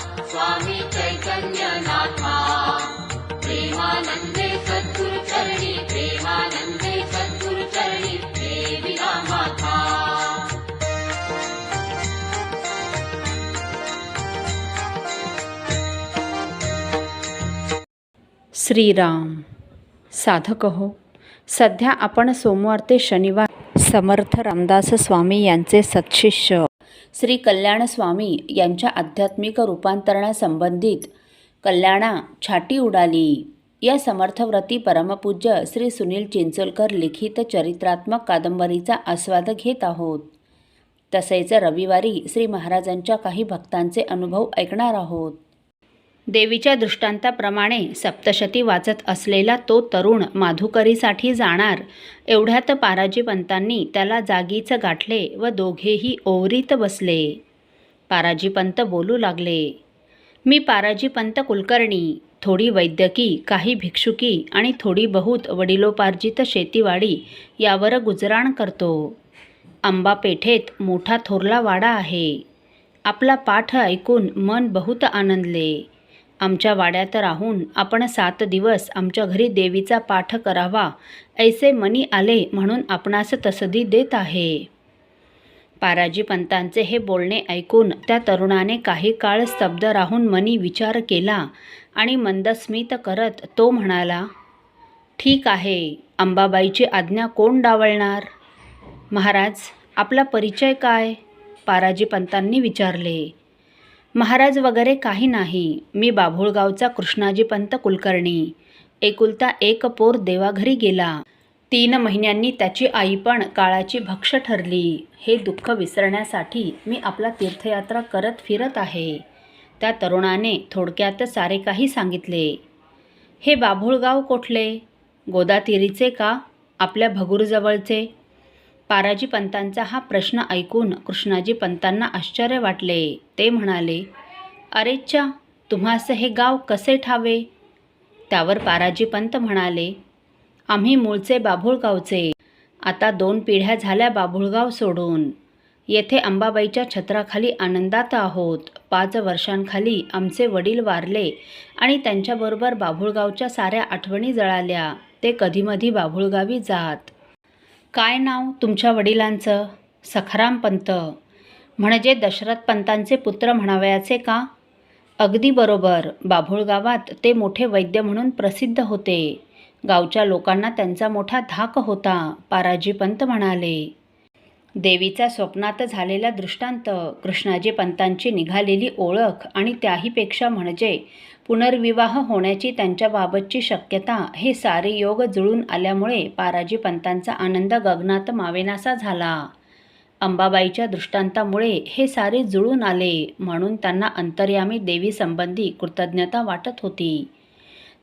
स्वामी चैतन्यनाथा। प्रेमानन्दे प्रेमानन्दे देविना माता श्रीराम। साधक हो सध्या आपण सोमवार ते शनिवार समर्थ रामदास स्वामी यांचे सत्शिष्य श्री कल्याण स्वामी यांच्या आध्यात्मिक रूपांतरणासंबंधित कल्याणा छाटी उडाली. या समर्थव्रती परमपूज्य श्री सुनील चिंचोलकर लिखित चरित्रात्मक कादंबरीचा आस्वाद घेत आहोत. तसेच रविवारी श्री महाराजांच्या काही भक्तांचे अनुभव ऐकणार आहोत. देवीच्या दृष्टांताप्रमाणे सप्तशती वाचत असलेला तो तरुण माधुकरीसाठी जाणार. एवढ्यात पाराजीपंतांनी त्याला जागीच गाठले व दोघेही ओवरीत बसले. पाराजीपंत बोलू लागले मी पाराजीपंत कुलकर्णी थोडी वैद्यकी काही भिक्षुकी आणि थोडी बहुत वडिलोपार्जित शेतीवाडी यावर गुजराण करतो. आंबा पेठेत मोठा थोरला वाडा आहे. आपला पाठ ऐकून मन बहुत आनंदले. आमच्या वाड्यात राहून आपण सात दिवस आमच्या घरी देवीचा पाठ करावा ऐसे मनी आले म्हणून आपणास तसदी देत आहे. पाराजी पंतांचे हे बोलणे ऐकून त्या तरुणाने काही काळ स्तब्ध राहून मनी विचार केला आणि मंदस्मित करत तो म्हणाला ठीक आहे अंबाबाईची आज्ञा कोण डावलणार? महाराज आपला परिचय काय? पाराजी पंतांनी विचारले. महाराज वगैरे काही नाही. मी बाभुळगावचा कृष्णाजी पंत कुलकर्णी. एकुलता एक पोर देवाघरी गेला. तीन महिन्यांनी त्याची आई पण काळाची भक्ष ठरली. हे दुःख विसरण्यासाठी मी आपला तीर्थयात्रा करत फिरत आहे. त्या तरुणाने थोडक्यात सारे काही सांगितले. हे बाभुळगाव कोठले? गोदातीरीचे का? आपल्या भगूरजवळचे? पाराजी पंतांचा हा प्रश्न ऐकून कृष्णाजी पंतांना आश्चर्य वाटले. ते म्हणाले अरेच्छा तुम्हासं हे गाव कसे ठावे? त्यावर पाराजी पंत म्हणाले आम्ही मूळचे बाभुळगावचे. आता दोन पिढ्या झाल्या बाभुळगाव सोडून. येथे अंबाबाईच्या छत्राखाली आनंदात आहोत. पाच वर्षांखाली आमचे वडील वारले आणि त्यांच्याबरोबर बाभुळगावच्या साऱ्या आठवणी जळाल्या. ते कधीमधी बाभुळगावी जात. काय नाव तुमच्या वडिलांचं? सखाराम पंत. म्हणजे दशरथ पंतांचे पुत्र म्हणावयाचे का? अगदी बरोबर. बाभुळगावात ते मोठे वैद्य म्हणून प्रसिद्ध होते. गावच्या लोकांना त्यांचा मोठा धाक होता पाराजी पंत म्हणाले. देवीचा स्वप्नात झालेला दृष्टांत कृष्णाजी पंतांची निघालेली ओळख आणि त्याहीपेक्षा म्हणजे पुनर्विवाह होण्याची त्यांच्याबाबतची शक्यता हे सारे योग जुळून आल्यामुळे पाराजी पंतांचा आनंद गगनात मावेनासा झाला. अंबाबाईच्या दृष्टांतामुळे हे सारे जुळून आले म्हणून त्यांना अंतर्यामी देवीसंबंधी कृतज्ञता वाटत होती.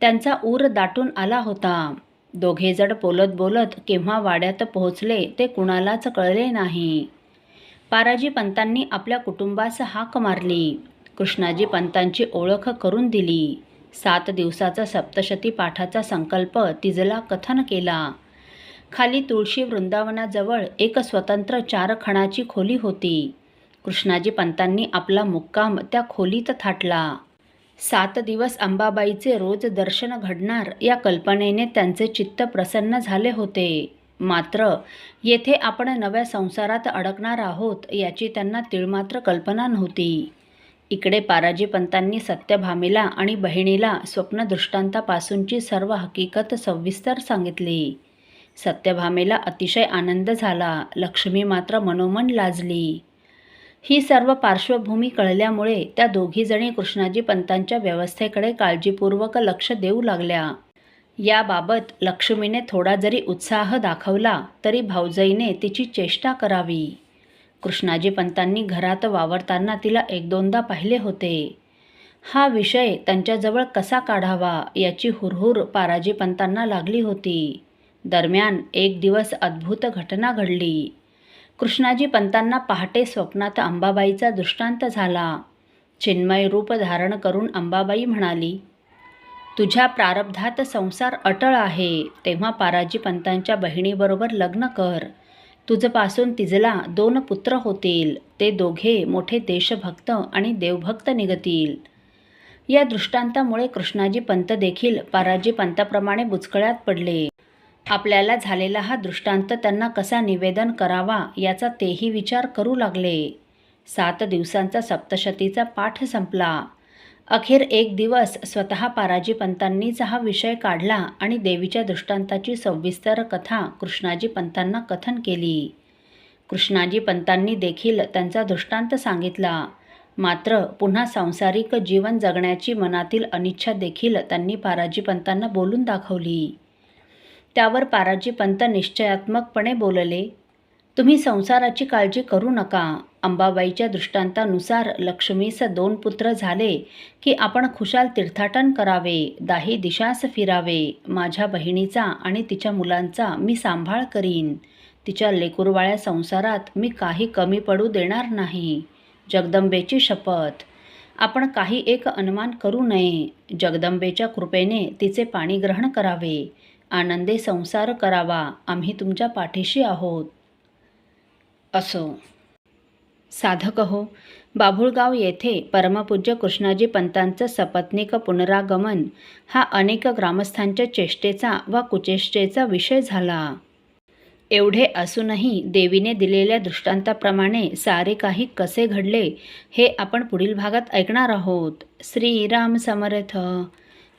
त्यांचा ऊर दाटून आला होता. दोघेजण बोलत बोलत केव्हा वाड्यात पोहोचले ते कुणालाच कळले नाही. पाराजी पंतांनी आपल्या कुटुंबास हाक मारली. कृष्णाजी पंतांची ओळख करून दिली. सात दिवसाचा सप्तशती पाठाचा संकल्प तिजला कथन केला. खाली तुळशी वृंदावनाजवळ एक स्वतंत्र चार खणाची खोली होती. कृष्णाजी पंतांनी आपला मुक्काम त्या खोलीत थाटला. सात दिवस अंबाबाईचे रोज दर्शन घडणार या कल्पनेने त्यांचे चित्त प्रसन्न झाले होते. मात्र येथे आपण नव्या संसारात अडकणार आहोत याची त्यांना तिळमात्र कल्पना नव्हती. इकडे पाराजी पंतांनी सत्यभामेला आणि बहिणीला स्वप्नदृष्टांतापासूनची सर्व हकीकत सविस्तर सांगितली. सत्यभामेला अतिशय आनंद झाला. लक्ष्मी मात्र मनोमन लाजली. ही सर्व पार्श्वभूमी कळल्यामुळे त्या दोघीजणी कृष्णाजी पंतांच्या व्यवस्थेकडे काळजीपूर्वक लक्ष देऊ लागल्या. याबाबत लक्ष्मीने थोडा जरी उत्साह दाखवला तरी भाऊजाईने तिची चेष्टा करावी. कृष्णाजी पंतांनी घरात वावरताना तिला एक दोनदा पाहिले होते. हा विषय त्यांच्याजवळ कसा काढावा याची हुरहुर पाराजी पंतांना लागली होती. दरम्यान एक दिवस अद्भुत घटना घडली. कृष्णाजी पंतांना पहाटे स्वप्नात अंबाबाईचा दृष्टांत झाला. चिन्मय रूप धारण करून अंबाबाई म्हणाली तुझ्या प्रारब्धात संसार अटळ आहे. तेव्हा पाराजी पंतांच्या बहिणीबरोबर लग्न कर. तुझपासून तिजला दोन पुत्र होतील. ते दोघे मोठे देशभक्त आणि देवभक्त निघतील. या दृष्टांतामुळे कृष्णाजी पंत देखील पाराजी पंताप्रमाणे बुचकळ्यात पडले. आपल्याला झालेला हा दृष्टांत त्यांना कसा निवेदन करावा याचा तेही विचार करू लागले. सात दिवसांचा सप्तशतीचा पाठ संपला. अखेर एक दिवस स्वतः पाराजी पंतांनीच हा विषय काढला आणि देवीच्या दृष्टांताची सविस्तर कथा कृष्णाजी पंतांना कथन केली. कृष्णाजी पंतांनी देखील त्यांचा दृष्टांत सांगितला. मात्र पुन्हा सांसारिक जीवन जगण्याची मनातील अनिच्छा देखील त्यांनी पाराजी पंतांना बोलून दाखवली. त्यावर पाराजी पंत निश्चयात्मकपणे बोलले तुम्ही संसाराची काळजी करू नका. अंबाबाईच्या दृष्टांतानुसार लक्ष्मीस दोन पुत्र झाले की आपण खुशाल तीर्थाटन करावे दाही दिशास फिरावे. माझ्या बहिणीचा आणि तिच्या मुलांचा मी सांभाळ करीन. तिच्या लेकुरवाळ्या संसारात मी काही कमी पडू देणार नाही. जगदंबेची शपथ. आपण काही एक अनुमान करू नये. जगदंबेच्या कृपेने तिचे पाणी ग्रहण करावे. आनंदे संसार करावा आम्ही तुमच्या पाठीशी आहोत. असो. साधक हो बाभुळगाव येथे परमपूज्य कृष्णाजी पंतांचं सपत्निक पुनरागमन हा अनेक ग्रामस्थांच्या चेष्टेचा व कुचेष्टेचा विषय झाला. एवढे असूनही देवीने दिलेल्या दृष्टांताप्रमाणे सारे काही कसे घडले हे आपण पुढील भागात ऐकणार आहोत. श्रीराम समर्थ.